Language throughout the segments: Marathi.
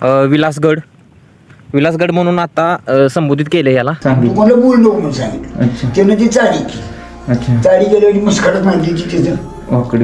अ, विलासगड. विलासगड म्हणून आता संबोधित केलं याला. मला बोल नको म्हणून सांगितलं अच्छा. त्यानं ती चाळी केली. चाळी मांडली की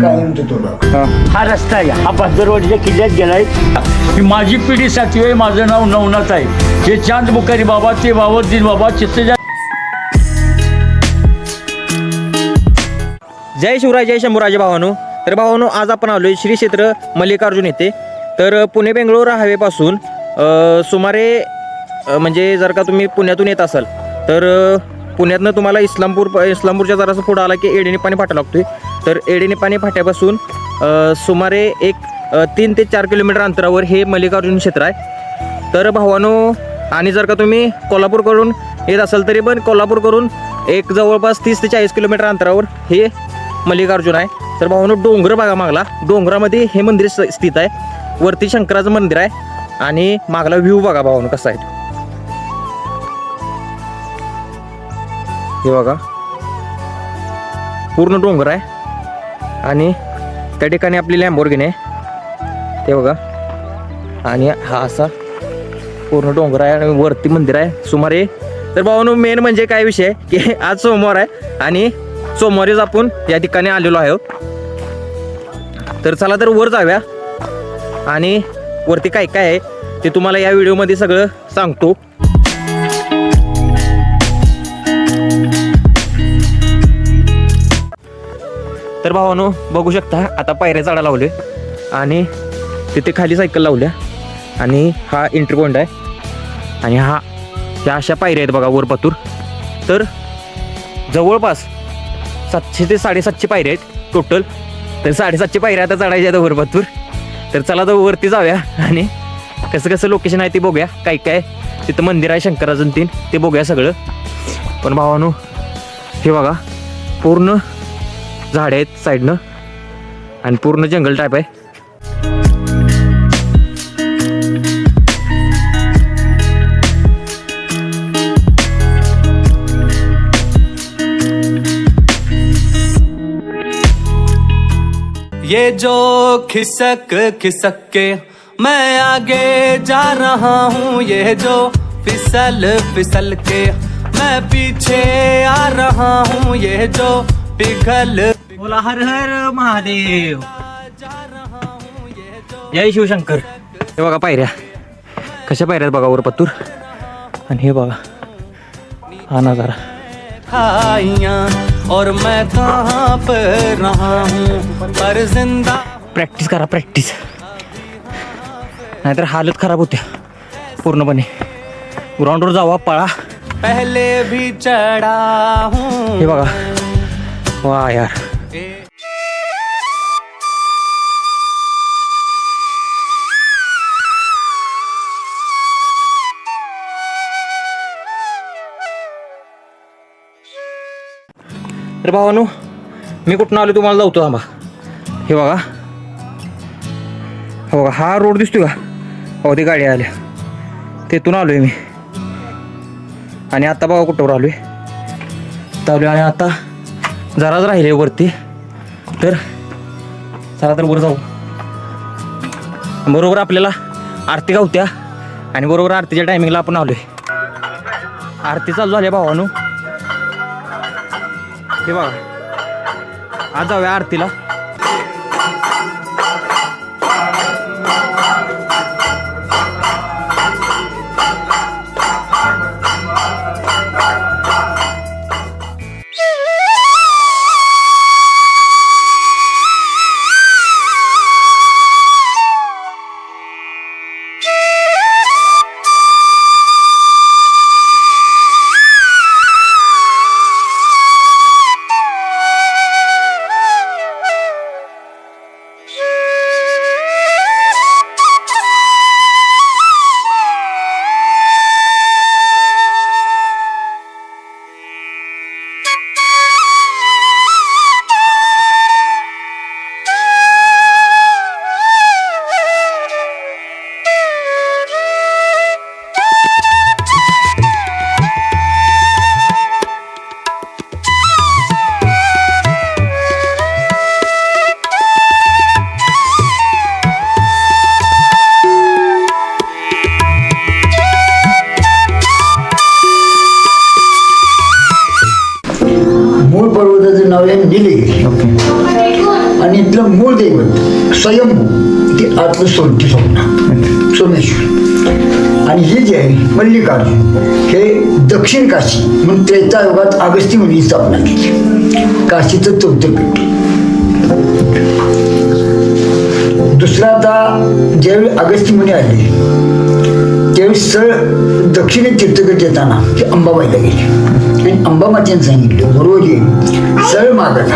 काय म्हणतो तुला हा. रस्ता आहे. हा बंदरवाडीच्या किल्ल्यात गेलाय ही माझी पिढी सातवी आहे माझं नाव नवनाथ आहे. हे चांद बुखारी बाबा ते बाबा बाबा चित्तजा जय शिवराय जय शंभूराजे भावानो. तर भावानो आज आपण आलोय श्री क्षेत्र मल्लिकार्जुन येथे. तर पुणे बेंगळूर हायवेपासून सुमारे म्हणजे जर का तुम्ही पुण्यातून येत असाल तर पुण्यातनं तुम्हाला इस्लामपूर इस्लामपूरच्या जरासं पुढं आला की एडेने पाणी फाटा लागतोय. तर एडेने पाणी फाट्यापासून सुमारे एक तीन ते चार किलोमीटर अंतरावर हे मल्लिकार्जुन क्षेत्र आहे. तर भावानो आणि जर का तुम्ही कोल्हापूरकडून येत असाल तरी पण कोल्हापूरकडून एक जवळपास तीस ते चाळीस किलोमीटर अंतरावर हे मल्लिकार्जुन आहे. तर भावानो डोंगर भागा मागला. डोंगरामध्ये हे मंदिर स्थित आहे. वरती शंकराचं मंदिर आहे. आणि मागला व्ह्यू बघा भावानो कसा आहे हे बघा. पूर्ण डोंगर आहे. आणि त्या ठिकाणी आपली लॅम्बोर्गिनी आहे. ते बघा. आणि हा असा पूर्ण डोंगर आहे आणि वरती मंदिर आहे. सुमारे तर भावानो मेन म्हणजे काय विषय की आज सोमवार आहे आणि सोमवारीच आपण या ठिकाणी आलेलो आहोत. तर चला तर वर जाऊया. आणि वरती काय काय आहे ते तुम्हाला या व्हिडिओमध्ये सगळं सांगतो. तर भावानो बघू शकता आता पायऱ्या चढा लावले आणि तिथे खाली सायकल लावल्या. आणि हा एंट्री पॉईंट आहे. आणि हा ह्या अशा पायऱ्या आहेत बघा वर पातूर. तर जवळपास सातशे ते साडेसातशे पायऱ्या आहेत टोटल तर साडेसातशे पायऱ्या आता चढायच्या आहेत वरपातूर तर चला तर वरती जाऊया. आणि कसं कसं लोकेशन आहे ते बघूया. काय काय तिथं मंदिर आहे शंकराजन तीन. ते बघूया सगळं. पण भावानो हे बघा पूर्ण झाडे आहेत साईडनं. आणि पूर्ण जंगल टाईप आहे. ये जो खिसक खिसक के मैं आगे जा रहा हूँ ये जो फिसल फिसल के मैं पीछे आ रहा हूँ ये जो पिघल बोला हर हर महादेव। जय शिवशंकर। हे बघा पायऱ्या. कशा पायऱ्या बघा वर पत्तूर. आणि हे बघा हा नज़ारा. खाइया और मैं कहाँ पर रहा हूँ? पर जिंदा प्रॅक्टिस करा प्रॅक्टिस नाहीतर हालत खराब होत्या पूर्णपणे. ग्राउंडवर जावा पळा. पहले भी चढ़ा हूँ। हे बघा. वा यार. तर भावानू मी कुठून आलो तुम्हाला जाऊतो थांबा. हे बघा. हो बघा हा रोड दिसतोय का? हो ते गाड्या आल्या. तेथून आलो आहे मी. आणि आता बघा आलो आहे चालू आणि आता जराच राहिले वरती. तर चला तर वर जाऊ. बरोबर आपल्याला आरती गावत्या आणि बरोबर आरतीच्या टायमिंगला आपण आलो आहे आरती चालू झाली भावानू. हे बघा. आज जाऊया आरतीला. मल्लिकार्जुन हे दक्षिण काशी म्हणून त्रेतायुगात अगस्ती मुनी स्थापना केली. काशीचं चौथं दुसरा आता ज्यावेळी अगस्ती मुनी आले त्यावेळी सळ दक्षिणे तीर्थगत येताना ते अंबाबाईला गेले. आणि अंबा सांगितलं गुरुजी सळ मागत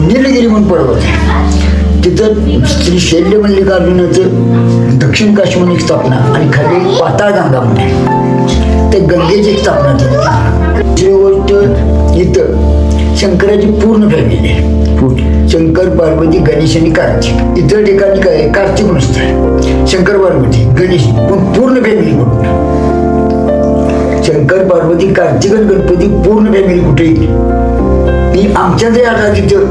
निलगिरी म्हणून पर्वत आहे. तिथं श्री शैल्य मल्लिकार्जुनाचं दक्षिण काशी म्हणून एक स्थापना आणि खाली पाताळ गंगा म्हणून आहे. त्या गंगेची स्थापना केली दुसरी गोष्ट इथं शंकराची पूर्ण फॅमिली आहे. शंकर पार्वती गणेश आणि कार्तिक. इतर ठिकाणी काय? कार्तिक नसतं शंकर पार्वती गणेश पण पूर्ण फॅमिली कुठं? शंकर पार्वती कार्तिक आणि गणपती पूर्ण फॅमिली कुठे? ही आमच्या जे आता तिथं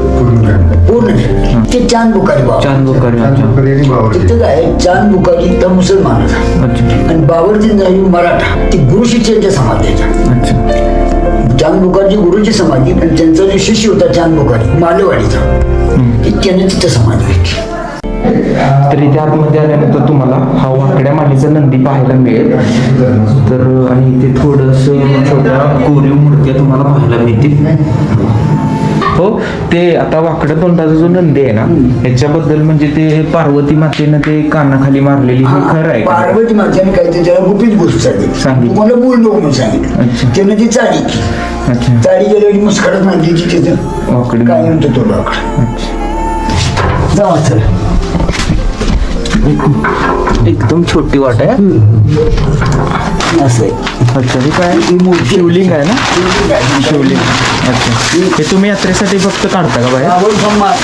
पूर्ण. ते चांद बुखारी बाबा. चांद अच्छा. तिथं काय आहे? चांद बुखारी तर मुसलमान अच्छा. आणि बाबरजी नाही मराठा. ती गुरु शिष्यांच्या समाजाच्या अच्छा. चांद बुखारची गुरुची समाधी आणि त्यांचा जो शिष्य होता चांद बुखारी मालेवाडीचा हे त्याने तिथं समाधी घेतली. तर इथे आतमध्ये आल्यानंतर तुम्हाला हा वाकड्या मानेचा नंदी पाहायला मिळेल. तर आणि इथे थोडस छोट्या कोरीव मूर्त्या तुम्हाला पाहायला मिळतील. हो ते आता वाकड्या तोंडाचा जो नंदी आहे ना याच्याबद्दल म्हणजे ते पार्वती मातेनं ते कानाखाली मारलेली हे खरं आहे का? पार्वती मात्याने काय ते त्याला गुपित गोष्ट सांगितली सांगितली. तुम्हाला बोल म्हणून सांगितलं. त्यानं ती अच्छा. चाली गेल्यावर मुस्कडत मांडली तिथं वाकडी काय म्हणतो तो वाकड? एकदम छोटी वाट आहे. असं आहे. अच्छा हे काय शिवलिंग आहे ना? शिवलिंग अच्छा. हे तुम्ही यात्रेसाठी फक्त काढता का बाहेर?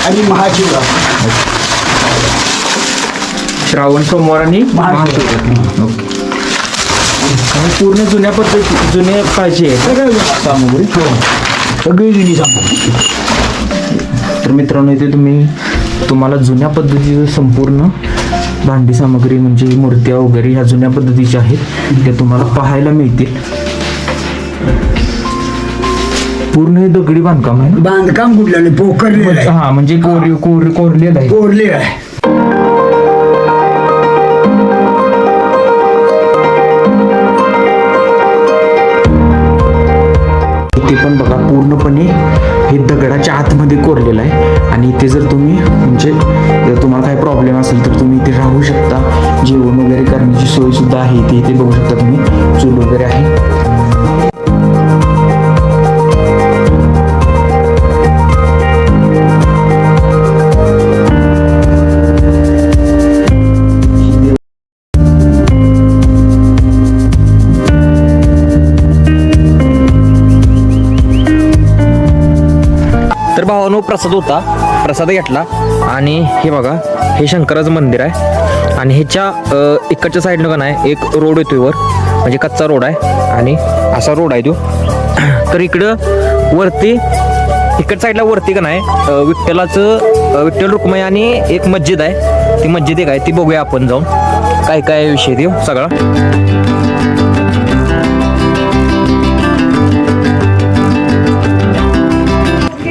आणि महाशिवरात्र. श्रावण सोमवार आणि महाशिवरात्री. ओके. पूर्ण जुन्या पद्धती आहे. सगळं सामुग्री सगळी जुनी सांगतो तर मित्रांनो इथे तुम्ही तुम्हाला जुन्या पद्धतीचं संपूर्ण भांडी सामग्री म्हणजे मूर्त्या वगैरे ह्या जुन्या पद्धतीच्या आहेत. त्या तुम्हाला पाहायला मिळतील. पूर्ण हे दगडी बांधकाम आहे? बांधकाम कुठलं? पोखरलेलं आहे. हा म्हणजे कोर कोर कोरलेलं आहे. कोरले आहे. इथे पण बघा पूर्णपणे हे दगडाच्या आतमध्ये कोरलेलं आहे. आणि इथे जर सोय सुद्धा आहे इथे इथे बघू शकता तुम्ही. चूल वगैरे आहे. तर भावानो प्रसाद होता. प्रसाद घेतला. आणि हे बघा हे शंकराचं मंदिर आहे. आणि ह्याच्या इकडच्या साईडनं का नाही एक रोड येतो वर. म्हणजे कच्चा रोड आहे. आणि असा रोड आहे तो. तर इकडं वरती इकड साईडला वरती का नाही विठ्ठलाचं विठ्ठल रुक्मय आणि एक मस्जिद आहे. ती मस्जिद एक आहे. ती बघूया आपण जाऊन. काय काय विषय ते सगळा.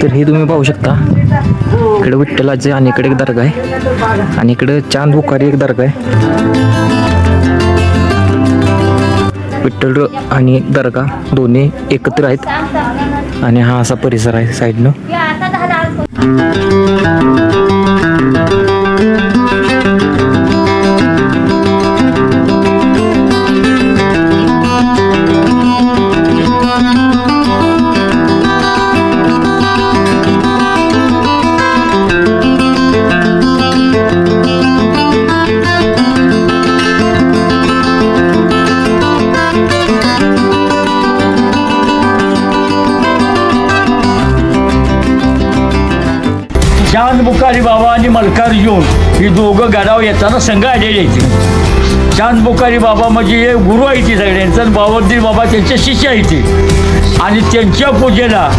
तर हे तुम्ही पाहू शकता. इकडे विठ्ठलाचे आणि इकडे एक दर्गा आहे. आणि इकडे चांद बुखारी एक दर्गा आहे. विठ्ठल आणि दर्गा दोन्ही एकत्र आहेत. आणि हा असा परिसर आहे साईडनं. गडावर येताना संघ आलेले आहेत. चांद बुखारी बाबा म्हणजे हे गुरु आहे ती सगळ्यांचं आणि बाबा त्यांचे शिष्य आहे ते. आणि त्यांच्या पूजेला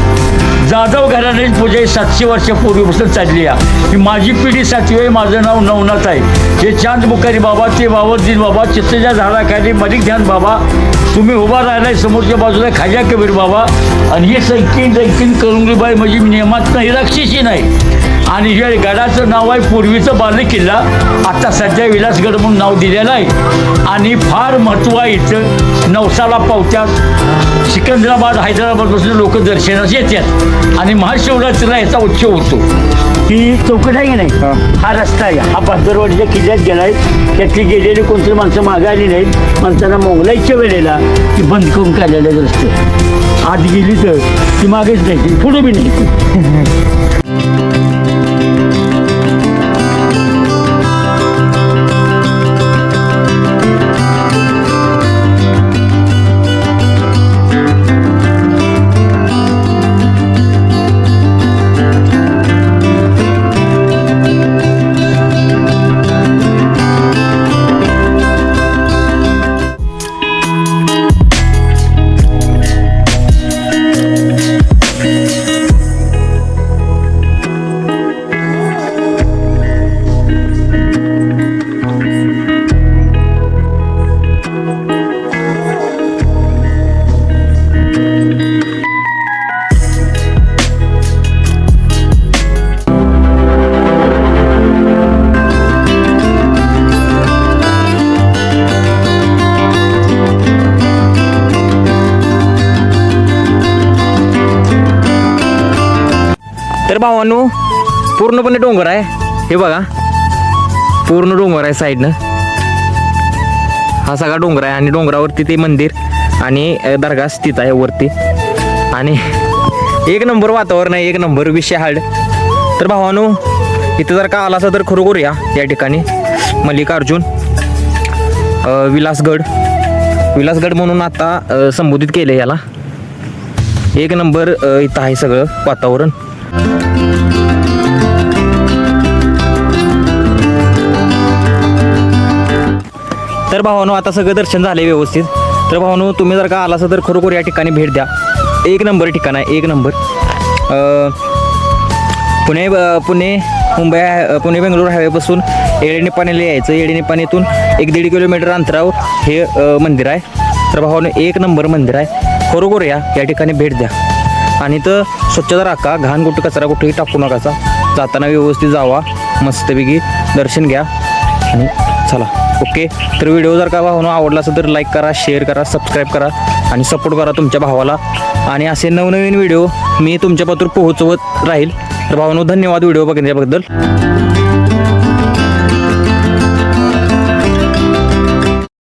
जाधव घराण्याची पूजा ही सातशे वर्षापूर्वीपासून चालली आहे. ही माझी पिढी सातवी आहे माझं नाव नवनाथ आहे. हे चांद बुखारी बाबा ते बावरदीन बाबा चित्तेच्या झाडाखाली मलिक ध्यान बाबा तुम्ही उभा राहिलाय समोरच्या बाजूला खाजा कबीर बाबा. आणि हे सैकीन सैकीन करुंगलीबाई म्हणजे नियमात नाही राक्षसी नाही. आणि हे गडाचं नाव आहे पूर्वीचं बाले किल्ला. आता सध्या विलासगड म्हणून नाव दिलेलं आहे. आणि फार महत्त्व आहे इथं. नवसाला पावत्यात. सिकंदराबाद हैदराबादपासून लोक दर्शनास येतात. आणि महाशिवरात्रीला याचा उत्सव होतो. ही चौकट आहे की नाही? हा. रस्ता आहे. हा पाथरवाडीच्या किल्ल्यात गेलाय. त्यातली गेलेली कोणतरी माणसं मागे आली नाहीत. माणसांना मोगलाईच्या वेळेला ती बंद करून काढलेले रस्ते. आत गेली तर ती मागेच नाही. पुढे बी नाही. भावांनो पूर्णपणे डोंगर आहे. हे बघा. पूर्ण डोंगर आहे साईडनं हा सगळा डोंगर आहे आणि डोंगरावरती ते मंदिर आणि दर्गा स्थित आहे वरती. आणि एक नंबर वातावरण आहे एक नंबर विषय हाड तर भावानो इथं जर का आला असं तर खरोखर या या ठिकाणी. मल्लिकार्जुन विलासगड. विलासगड म्हणून आता संबोधित केलं याला. एक नंबर इथं आहे सगळं वातावरण. तर भावानो आता सगळं दर्शन झाले व्यवस्थित. तर भावानो तुम्ही जर का आला तर खरोखर या ठिकाणी भेट द्या. एक नंबर ठिकाण आहे एक नंबर. पुणे पुणे मुंबई पुणे बेंगलोर हायवेपासून येळेनिपाणीला यायचं. येळेनिपाणीतून एक दीड किलोमीटर अंतरावर हे मंदिर आहे. तर भावानो एक नंबर मंदिर आहे. खरोखर या या ठिकाणी भेट द्या. आणि तर स्वच्छता राखा. घाण कुठं कचरा कुठेही टाकू नकाचा जाताना व्यवस्थित जावा. मस्तपैकी दर्शन घ्या. आणि चला. ओके? तर व्हिडिओ जर का भावानं आवडला असेल तर लाईक करा शेअर करा सबस्क्राईब करा आणि सपोर्ट करा तुमच्या भावाला. आणि असे नवनवीन व्हिडिओ मी तुमच्यापासून पोहोचवत राहील. तर भावानो धन्यवाद व्हिडिओ बघण्याबद्दल